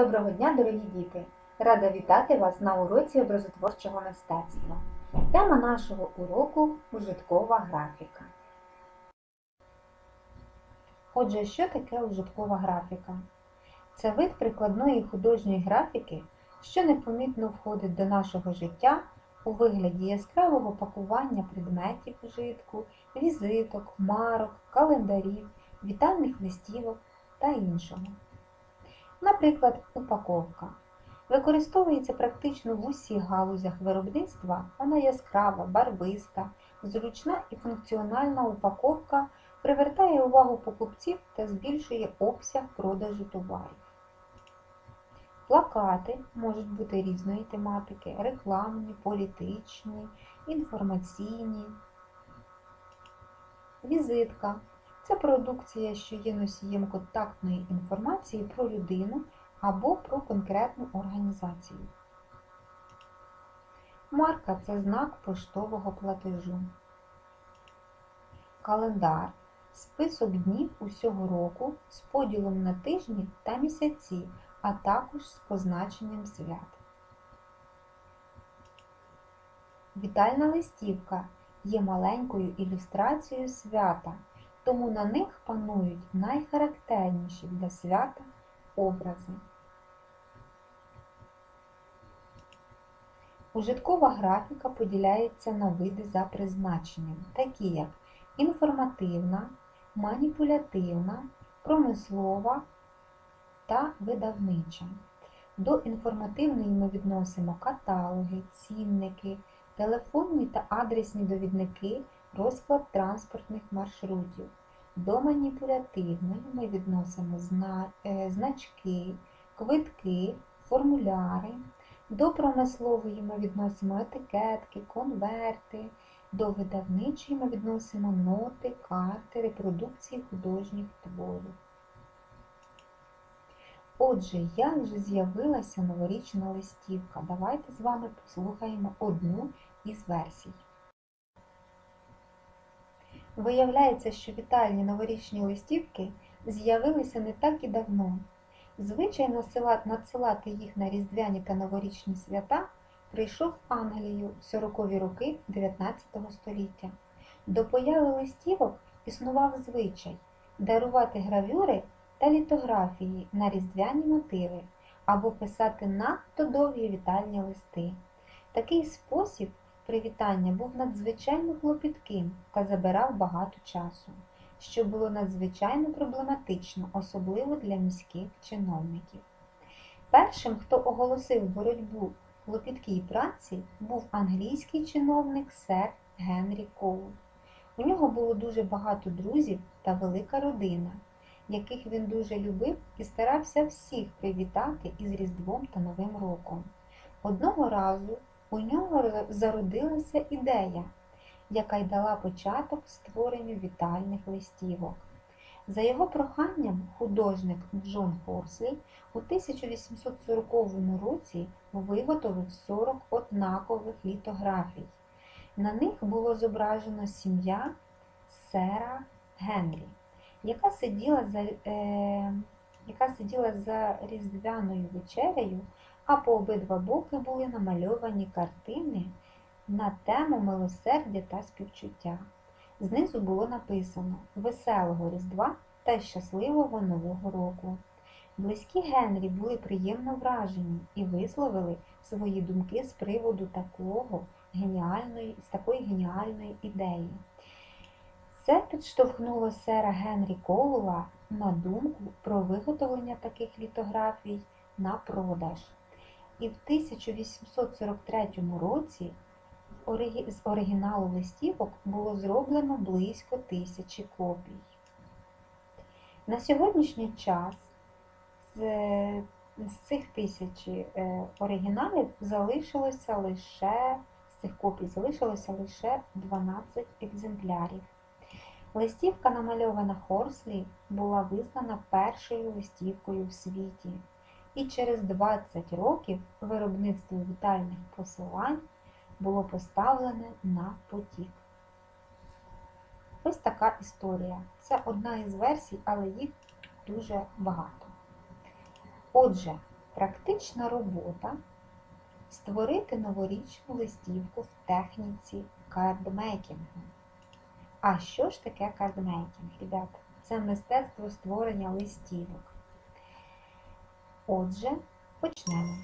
Доброго дня, дорогі діти! Рада вітати вас на уроці образотворчого мистецтва. Тема нашого уроку ужиткова графіка. Отже, що таке ужиткова графіка? Це вид прикладної художньої графіки, що непомітно входить до нашого життя у вигляді яскравого пакування предметів ужитку, візиток, марок, календарів, вітальних листівок та іншого. Наприклад, упаковка. Використовується практично в усіх галузях виробництва, вона яскрава, барвиста, зручна і функціональна упаковка привертає увагу покупців та збільшує обсяг продажу товарів. Плакати можуть бути різної тематики, рекламні, політичні, інформаційні. Візитка це продукція, що є носієм контактної інформації про людину або про конкретну організацію. Марка це знак поштового платежу. Календар список днів усього року з поділом на тижні та місяці, а також з позначенням свят. Вітальна листівка є маленькою ілюстрацією свята тому на них панують найхарактерніші для свята образи. Ужиткова графіка поділяється на види за призначенням, такі як інформативна, маніпулятивна, промислова та видавнича. До інформативної ми відносимо каталоги, цінники, телефонні та адресні довідники розклад транспортних маршрутів. До маніпулятивної ми відносимо е, значки, квитки, формуляри. До промислової ми відносимо етикетки, конверти, до видавничої ми відносимо ноти, карти, репродукції художніх творів. Отже, як же з'явилася новорічна листівка? Давайте з вами послухаємо одну із версій. Виявляється, що вітальні новорічні листівки з'явилися не так і давно. Звичай надсилати їх на різдвяні та новорічні свята прийшов в Англію в 40-ві роки 19 століття. До появи листівок існував звичай дарувати гравюри та літографії на різдвяні мотиви або писати надто довгі вітальні листи. Такий спосіб привітання був надзвичайно клопітким та забирав багато часу, що було надзвичайно проблематично, особливо для міських чиновників. Першим, хто оголосив боротьбу в клопіткій праці, був англійський чиновник сер Генрі Коул. У нього було дуже багато друзів та велика родина, яких він дуже любив і старався всіх привітати із Різдвом та Новим роком. Одного разу у нього зародилася ідея, яка й дала початок створенню вітальних листівок. За його проханням, художник Джон Хорслі у 1840 році виготовив 40 однакових літографій. На них було зображено сім'я сера Генрі, яка сиділа за е, яка сиділа за різдвяною вечерею а по обидва боки були намальовані картини на тему милосердя та співчуття. Знизу було написано Веселого Різдва та щасливого Нового року. Близькі Генрі були приємно вражені і висловили свої думки з приводу такого геніальної, з такої геніальної ідеї. Це підштовхнуло сера Генрі Коула на думку про виготовлення таких літографій на продаж і в 1843 році з оригіналу листівок було зроблено близько тисячі копій. На сьогоднішній час з, з цих тисячі е, оригіналів залишилося лише з цих копій залишилося лише 12 екземплярів. Листівка, намальована Хорслі, була визнана першою листівкою в світі і через 20 років виробництво вітальних посилань було поставлене на потік. Ось така історія. Це одна із версій, але їх дуже багато. Отже, Практична робота створити новорічну листівку в техніці кардмейкінгу. А що ж таке кардмейкінг, ребята? Це мистецтво створення листівок. Отже, почнемо.